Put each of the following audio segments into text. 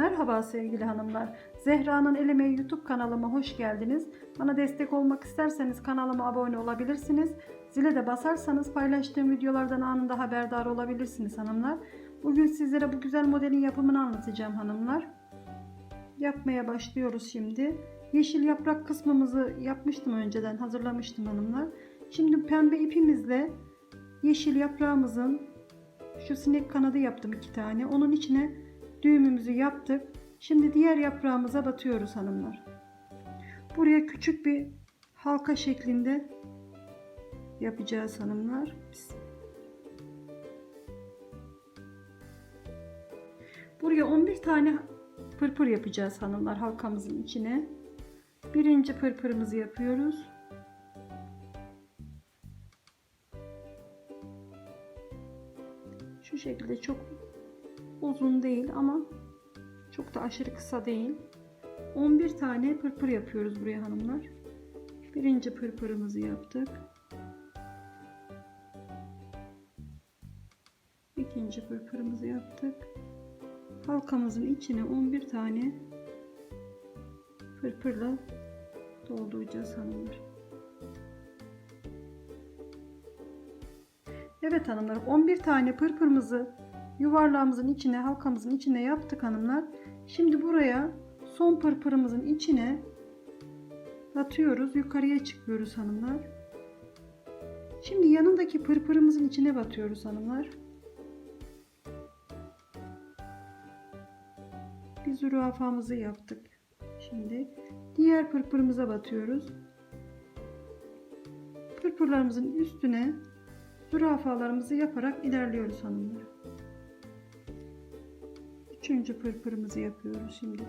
Merhaba sevgili hanımlar. Zehra'nın El Emeği YouTube kanalıma hoş geldiniz. Bana destek olmak isterseniz kanalıma abone olabilirsiniz. Zile de basarsanız paylaştığım videolardan anında haberdar olabilirsiniz hanımlar. Bugün sizlere bu güzel modelin yapımını anlatacağım hanımlar. Yapmaya başlıyoruz şimdi. Yeşil yaprak kısmımızı yapmıştım önceden hazırlamıştım hanımlar. Şimdi pembe ipimizle yeşil yaprağımızın şu sinek kanadı yaptım iki tane. Onun içine düğümümüzü yaptık. Şimdi diğer yaprağımıza batıyoruz hanımlar. Buraya küçük bir halka şeklinde yapacağız hanımlar. Buraya 11 tane pırpır yapacağız hanımlar halkamızın içine. Birinci pırpırımızı yapıyoruz. Şu şekilde çok uzun değil ama çok da aşırı kısa değil. 11 tane pırpır yapıyoruz buraya hanımlar. Birinci pırpırımızı yaptık. İkinci pırpırımızı yaptık. Halkamızın içine 11 tane pırpırla dolduracağız hanımlar. Evet hanımlar 11 tane pırpırımızı yuvarlağımızın içine halkamızın içine yaptık hanımlar. Şimdi buraya son pırpırımızın içine batıyoruz. Yukarıya çıkıyoruz hanımlar. Şimdi yanındaki pırpırımızın içine batıyoruz hanımlar. Bir zürafamızı yaptık. Şimdi diğer pırpırımıza batıyoruz. Pırpırlarımızın üstüne zürafalarımızı yaparak ilerliyoruz hanımlar. Üçüncü pırpırımızı yapıyoruz şimdi.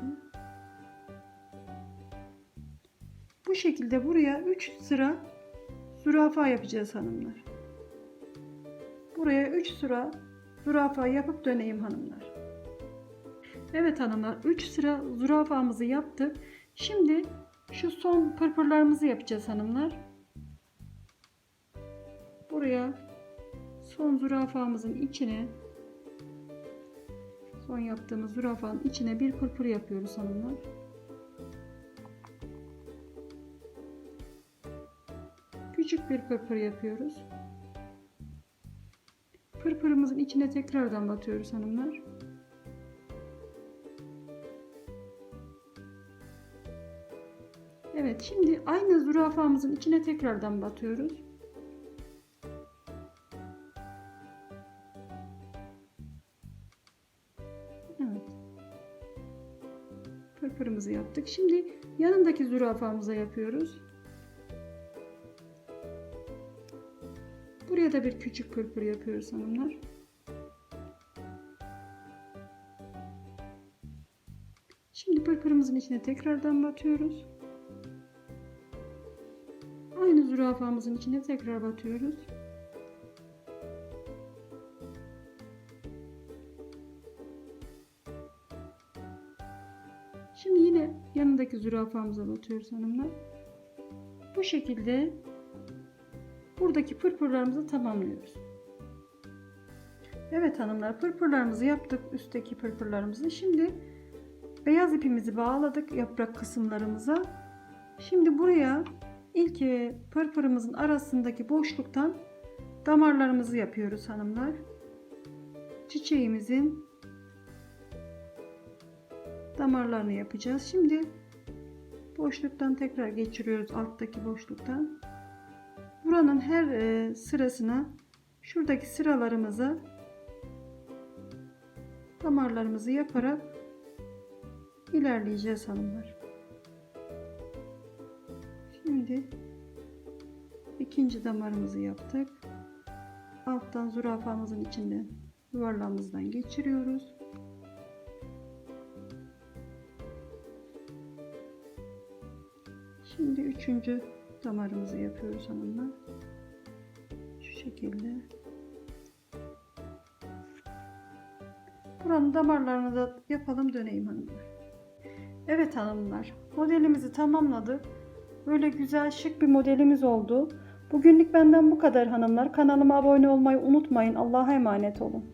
Bu şekilde buraya 3 sıra zürafa yapacağız hanımlar. Buraya 3 sıra zürafa yapıp döneyim hanımlar. Evet hanımlar 3 sıra zürafamızı yaptık. Şimdi şu son pırpırlarımızı yapacağız hanımlar. Buraya son zürafamızın içine son yaptığımız zürafanın içine bir pırpır yapıyoruz hanımlar. Küçük bir pırpır yapıyoruz. Pırpırımızın içine tekrardan batıyoruz hanımlar. Evet şimdi aynı zürafamızın içine tekrardan batıyoruz. Pırpırımızı yaptık. Şimdi yanındaki zürafamıza yapıyoruz. Buraya da bir küçük pırpır yapıyoruz hanımlar. Şimdi pırpırımızın içine tekrardan batıyoruz. Aynı zürafamızın içine tekrar batıyoruz. Şimdi yine yanındaki zürafamıza batıyoruz hanımlar. Bu şekilde buradaki pırpırlarımızı tamamlıyoruz. Evet hanımlar pırpırlarımızı yaptık üstteki pırpırlarımızı. Şimdi beyaz ipimizi bağladık yaprak kısımlarımıza. Şimdi buraya ilk pırpırımızın arasındaki boşluktan damarlarımızı yapıyoruz hanımlar. Çiçeğimizin damarlarını yapacağız. Şimdi boşluktan tekrar geçiriyoruz alttaki boşluktan. Buranın her e, sırasına şuradaki sıralarımıza damarlarımızı yaparak ilerleyeceğiz hanımlar. Şimdi ikinci damarımızı yaptık. Alttan zürafamızın içinden yuvarlağımızdan geçiriyoruz. Şimdi üçüncü damarımızı yapıyoruz hanımlar. Şu şekilde. Buranın damarlarını da yapalım döneyim hanımlar. Evet hanımlar modelimizi tamamladık. Böyle güzel şık bir modelimiz oldu. Bugünlük benden bu kadar hanımlar. Kanalıma abone olmayı unutmayın. Allah'a emanet olun.